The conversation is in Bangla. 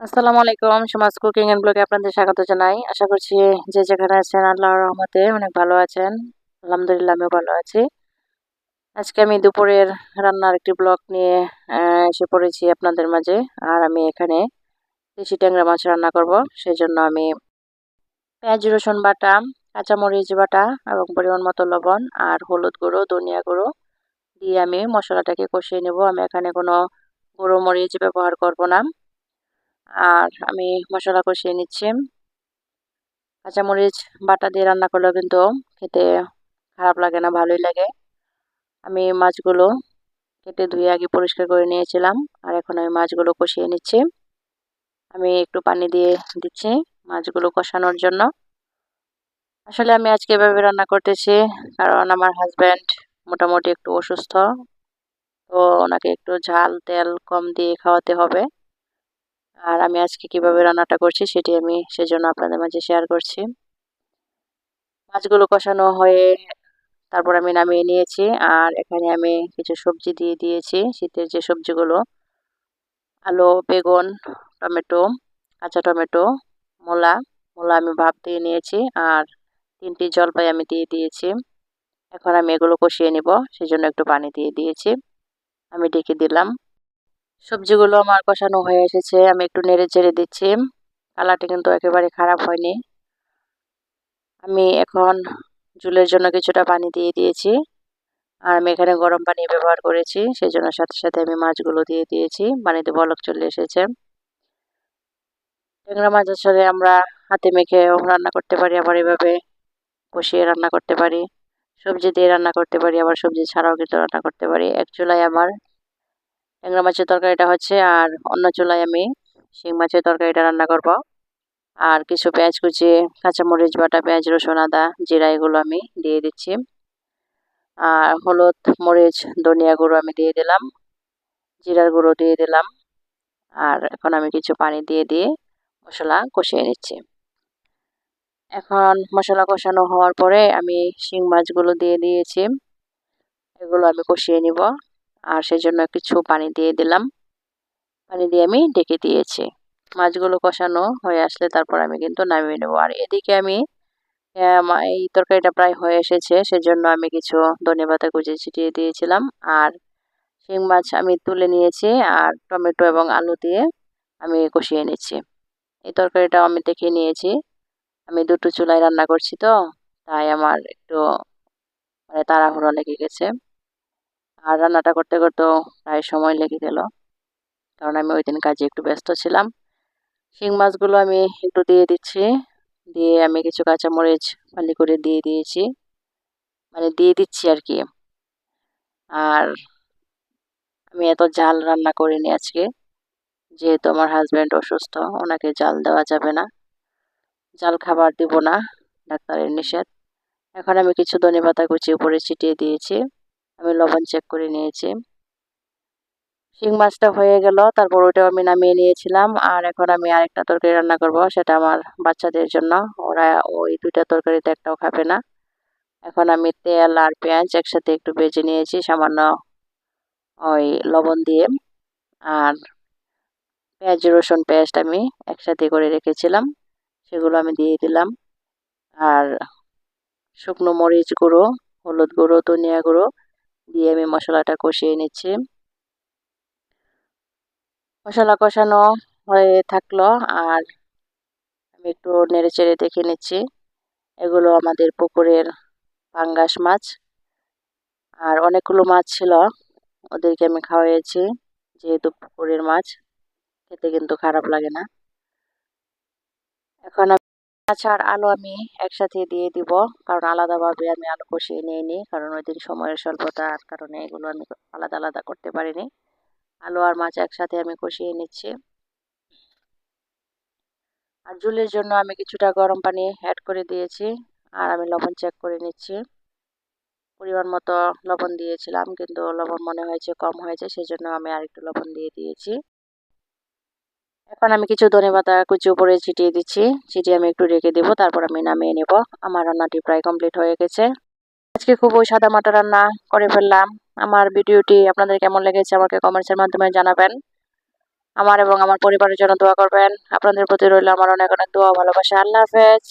আসসালামু আলাইকুম, সমাজ কুকিং এন্ড ব্লগে আপনাদের স্বাগত জানাই। আশা করছি যে যেখানে আছেন আল্লাহ রহমতে অনেক ভালো আছেন। আলহামদুলিল্লাহ আমিও ভালো আছি। আজকে আমি দুপুরের রান্নার একটি ব্লগ নিয়ে এসে পড়েছি আপনাদের মাঝে। আর আমি এখানে দেশি ট্যাংরা মাছ রান্না করব। সেই জন্য আমি পেঁয়াজ, রসুন বাটা, কাঁচামরিচ বাটা এবং পরিমাণ মতো লবণ আর হলুদ গুঁড়ো, ধনিয়া গুঁড়ো দিয়ে আমি মশলাটাকে কষিয়ে নেব। আমি এখানে কোনো গুঁড়ো মরিচ ব্যবহার করব না। আর আমি মশলা কষিয়ে নিচ্ছি। কাঁচামরিচ, বাটা দিয়ে রান্না করলেও কিন্তু খেতে খারাপ লাগে না, ভালোই লাগে। আমি মাছগুলো কেটে ধুয়ে আগে পরিষ্কার করে নিয়েছিলাম, আর এখন আমি মাছগুলো কষিয়ে নিচ্ছি। আমি একটু পানি দিয়ে দিচ্ছি মাছগুলো কষানোর জন্য। আসলে আমি আজকে এভাবে রান্না করতেছি, কারণ আমার হাজব্যান্ড মোটামুটি একটু অসুস্থ, তো ওনাকে একটু ঝাল, তেল কম দিয়ে খাওয়াতে হবে। আর আমি আজকে কীভাবে রান্নাটা করছি সেটি আমি সেজন্য আপনাদের মাঝে শেয়ার করছি। মাছগুলো কষানো হয়ে তারপর আমি নামিয়ে নিয়েছি আর এখানে আমি কিছু সবজি দিয়ে দিয়েছি। শীতের যে সবজিগুলো, আলু, বেগুন, টমেটো, কাঁচা টমেটো, মূলা মূলা আমি ভাপ দিয়ে নিয়েছি আর তিনটি জলপাই আমি দিয়ে দিয়েছি। এখন আমি এগুলো কষিয়ে নিব, সেজন্য একটু পানি দিয়ে দিয়েছি। আমি ডেকে দিলাম। সবজিগুলো আমার কষানো হয়ে এসেছে, আমি একটু নেড়ে চেড়ে দিচ্ছি। কালারটা কিন্তু একেবারে খারাপ হয়নি। আমি এখন জুলের জন্য কিছুটা পানি দিয়ে দিয়েছি। আর আমি এখানে গরম পানি ব্যবহার করেছি সেই জন্য সাথে সাথে আমি মাছগুলো দিয়ে দিয়েছি। পানিতে বলক চলে এসেছে। ট্যাংরা মাছ আসলে আমরা হাতে মেখেও রান্না করতে পারি, আবার এভাবে কষিয়ে রান্না করতে পারি। সবজি দিয়ে রান্না করতে পারি, আবার সবজি ছাড়াও কিন্তু রান্না করতে পারি। এক চুলায় আমার ট্যাংরা মাছের তরকারিটা হচ্ছে, আর অন্য চুলায় আমি শিং মাছের তরকারিটা রান্না করব। আর কিছু পেঁয়াজ কুচি, কাঁচামরিচ, বাটা পেঁয়াজ, রসুন, আদা, জিরা, এগুলো আমি দিয়ে দিচ্ছি। আর হলুদ, মরিচ, ধনিয়া গুঁড়ো আমি দিয়ে দিলাম। জিরার গুঁড়ো দিয়ে দিলাম। আর এখন আমি কিছু পানি দিয়ে দিয়ে মশলা কষিয়ে নিচ্ছি। এখন মশলা কষানো হওয়ার পরে আমি শিং মাছগুলো দিয়ে দিয়েছি। এগুলো আমি কষিয়ে নিব। আর সেজন্য কিছু পানি দিয়ে দিলাম। পানি দিয়ে আমি ডেকে দিয়েছি। মাছগুলো কষানো হয়ে আসলে তারপর আমি কিন্তু নামিয়ে নেব। আর এদিকে আমি এই তরকারিটা প্রায় হয়ে এসেছে, সেজন্য আমি কিছু ধনে পাতা কুচি ছিটিয়ে দিয়েছিলাম। আর শিং মাছ আমি তুলে নিয়েছি আর টমেটো এবং আলু দিয়ে আমি কষিয়ে নিচ্ছি। এই তরকারিটাও আমি দেখে নিয়েছি। আমি দুটো চুলায় রান্না করছি তো, তাই আমার একটু মানে তাড়াহুড়ো লেগে গেছে। আর রান্নাটা করতে করতেও প্রায় সময় লেগে গেল। কারণ আমি ওই দিন কাজে একটু ব্যস্ত ছিলাম। শিং মাছগুলো আমি একটু দিয়ে দিচ্ছি। দিয়ে আমি কিছু কাঁচামরিচ ফালি করে দিয়ে দিয়েছি। মানে দিয়ে দিচ্ছি আর কি। আর আমি এত জাল রান্না করিনি আজকে। যেহেতু আমার হাজব্যান্ড অসুস্থ, ওনাকে জাল দেওয়া যাবে না। জাল খাবার দিব না, ডাক্তারের নিষেধ। এখন আমি কিছু ধনে পাতা কুচি উপরে ছিটিয়ে দিয়েছি। আমি লবণ চেক করে নিয়েছি। শিং মাছটা হয়ে গেল, তারপর ওইটাও আমি নামিয়ে নিয়েছিলাম। আর এখন আমি আরেকটা তরকারি রান্না করব, সেটা আমার বাচ্চাদের জন্য। ওরা ওই দুইটা তরকারিতে একটাও খাবে না। এখন আমি তেল আর পেঁয়াজ একসাথে একটু বেজে নিয়েছি, সামান্য ওই লবণ দিয়ে। আর পেঁয়াজ, রসুন পেস্ট আমি একসাথে করে রেখেছিলাম, সেগুলো আমি দিয়ে দিলাম। আর শুকনো মরিচ গুঁড়ো, হলুদ গুঁড়ো, ধনিয়া গুঁড়ো দিয়ে আমি মশলাটা কষিয়ে নিচ্ছি। মশলা কষানো হয়ে থাকল আর আমি একটু নেড়ে চেড়ে দেখে নিচ্ছি। এগুলো আমাদের পুকুরের পাঙ্গাস মাছ। আর অনেকগুলো মাছ ছিল, ওদেরকে আমি খাওয়াইছি যেহেতু পুকুরের মাছ, খেতে কিন্তু খারাপ লাগে না। এখন আর আলু আমি একসাথে দিয়ে দিব। কারণ আলাদাভাবে আমি আলু কষিয়ে নিয়ে নিই কারণ ওই দিন সময়ের স্বল্পতার কারণে এগুলো আমি আলাদা আলাদা করতে পারিনি। আলু আর মাছ একসাথে আমি কষিয়ে নিচ্ছি। আর ঝুলের জন্য আমি কিছুটা গরম পানি অ্যাড করে দিয়েছি। আর আমি লবণ চেক করে নিচ্ছি। পরিমাণ মতো লবণ দিয়েছিলাম, কিন্তু লবণ মনে হয়েছে কম হয়েছে, সেজন্য আমি আরেকটু লবণ দিয়ে দিয়েছি। এখন আমি কিছু ধনে পাতা কুচি উপরে ছিটিয়ে দিচ্ছি। ছিটিয়ে আমি একটু রেখে দেবো, তারপর আমি নামিয়ে নেব। আমার রান্নাটি প্রায় কমপ্লিট হয়ে গেছে। আজকে খুব ওই সাদা মাটা রান্না করে ফেললাম। আমার ভিডিওটি আপনাদের কেমন লেগেছে আমাকে কমেন্টসের মাধ্যমে জানাবেন। আমার এবং আমার পরিবারের জন্য দোয়া করবেন। আপনাদের প্রতি রইল আমার অনেক অনেক দোয়া ভালোবাসা। আল্লাহ হাফেজ।